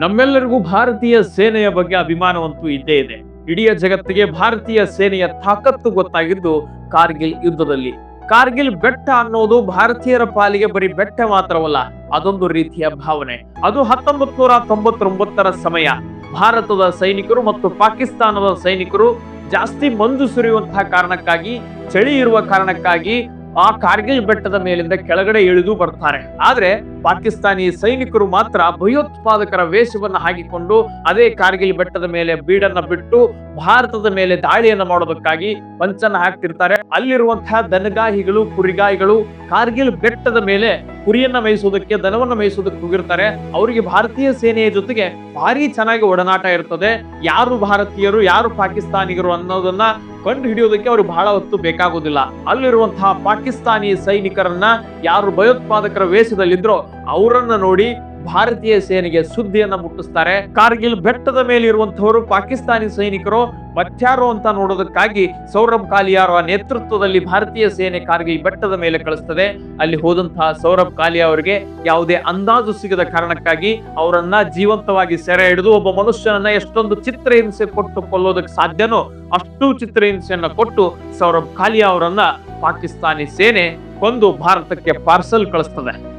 ನಮ್ಮೆಲ್ಲರಿಗೂ ಭಾರತೀಯ ಸೇನೆಯ ಬಗ್ಗೆ ಅಭಿಮಾನವಂತೂ ಇದ್ದೇ ಇದೆ. ಇಡೀ ಜಗತ್ತಿಗೆ ಭಾರತೀಯ ಸೇನೆಯ ತಾಕತ್ತು ಗೊತ್ತಾಗಿದ್ದು ಕಾರ್ಗಿಲ್ ಯುದ್ಧದಲ್ಲಿ. ಕಾರ್ಗಿಲ್ ಬೆಟ್ಟ ಅನ್ನೋದು ಭಾರತೀಯರ ಪಾಲಿಗೆ ಬರೀ ಬೆಟ್ಟ ಮಾತ್ರವಲ್ಲ, ಅದೊಂದು ರೀತಿಯ ಭಾವನೆ. ಅದು ಹತ್ತೊಂಬತ್ ನೂರ ತೊಂಬತ್ತೊಂಬತ್ತರ ಸಮಯ. ಭಾರತದ ಸೈನಿಕರು ಮತ್ತು ಪಾಕಿಸ್ತಾನದ ಸೈನಿಕರು ಜಾಸ್ತಿ ಮಂಜು ಸುರಿಯುವಂತಹ ಕಾರಣಕ್ಕಾಗಿ, ಚಳಿ ಇರುವ ಕಾರಣಕ್ಕಾಗಿ ಆ ಕಾರ್ಗಿಲ್ ಬೆಟ್ಟದ ಮೇಲಿಂದ ಕೆಳಗಡೆ ಇಳಿದು ಬರ್ತಾರೆ. ಆದ್ರೆ ಪಾಕಿಸ್ತಾನಿ ಸೈನಿಕರು ಮಾತ್ರ ಭಯೋತ್ಪಾದಕರ ವೇಷವನ್ನು ಹಾಕಿಕೊಂಡು ಅದೇ ಕಾರ್ಗಿಲ್ ಬೆಟ್ಟದ ಮೇಲೆ ಬೀಡನ್ನ ಬಿಟ್ಟು ಭಾರತದ ಮೇಲೆ ದಾಳಿಯನ್ನ ಮಾಡೋದಕ್ಕಾಗಿ ಪಂಚನ್ನ ಹಾಕ್ತಿರ್ತಾರೆ. ಅಲ್ಲಿರುವಂತಹ ದನಗಾಹಿಗಳು ಕುರಿಗಾಯಿಗಳು ಕಾರ್ಗಿಲ್ ಬೆಟ್ಟದ ಮೇಲೆ ಕುರಿಯನ್ನ ಮೇಯಿಸೋದಕ್ಕೆ, ದನವನ್ನ ಮೇಯಿಸೋದಕ್ಕೆ ಹೋಗಿರ್ತಾರೆ ಅವರಿಗೆ ಭಾರತೀಯ ಸೇನೆಯ ಜೊತೆಗೆ ಭಾರಿ ಚೆನ್ನಾಗಿ ಒಡನಾಟ ಇರ್ತದೆ. ಯಾರು ಭಾರತೀಯರು, ಯಾರು ಪಾಕಿಸ್ತಾನಿಗರು ಅನ್ನೋದನ್ನ ಕಂಡು ಹಿಡಿಯೋದಕ್ಕೆ ಅವ್ರಿಗೆ ಬಹಳ ಹೊತ್ತು ಬೇಕಾಗೋದಿಲ್ಲ. ಅಲ್ಲಿರುವಂತಹ ಪಾಕಿಸ್ತಾನಿ ಸೈನಿಕರನ್ನ ಯಾರು ಭಯೋತ್ಪಾದಕರ ವೇಷದಲ್ಲಿದ್ರೋ ಅವರನ್ನ ನೋಡಿ ಭಾರತೀಯ ಸೇನೆಗೆ ಸುದ್ದಿಯನ್ನ ಮುಟ್ಟಿಸ್ತಾರೆ. ಕಾರ್ಗಿಲ್ ಬೆಟ್ಟದ ಮೇಲೆ ಇರುವಂತವರು ಪಾಕಿಸ್ತಾನಿ ಸೈನಿಕರು ಮತ್ಯಾರೋ ಅಂತ ನೋಡೋದಕ್ಕಾಗಿ ಸೌರಭ್ ಕಾಲಿಯಾರ ನೇತೃತ್ವದಲ್ಲಿ ಭಾರತೀಯ ಸೇನೆ ಕಾರ್ಗಿಲ್ ಬೆಟ್ಟದ ಮೇಲೆ ಕಳಿಸ್ತದೆ. ಅಲ್ಲಿ ಹೋದಂತಹ ಸೌರಭ್ ಕಾಲಿಯಾ ಅವರಿಗೆ ಯಾವುದೇ ಅಂದಾಜು ಸಿಗದ ಕಾರಣಕ್ಕಾಗಿ ಅವರನ್ನ ಜೀವಂತವಾಗಿ ಸೆರೆ ಹಿಡಿದು ಒಬ್ಬ ಮನುಷ್ಯನನ್ನ ಎಷ್ಟೊಂದು ಚಿತ್ರಹಿಂಸೆ ಕೊಟ್ಟು ಕೊಲ್ಲೋದಕ್ಕೆ ಸಾಧ್ಯನೋ ಅಷ್ಟು ಚಿತ್ರಹಿಂಸೆಯನ್ನ ಕೊಟ್ಟು ಸೌರಭ್ ಕಾಲಿಯಾ ಅವರನ್ನ ಪಾಕಿಸ್ತಾನಿ ಸೇನೆ ಕೊಂದು ಭಾರತಕ್ಕೆ ಪಾರ್ಸಲ್ ಕಳಿಸ್ತದೆ.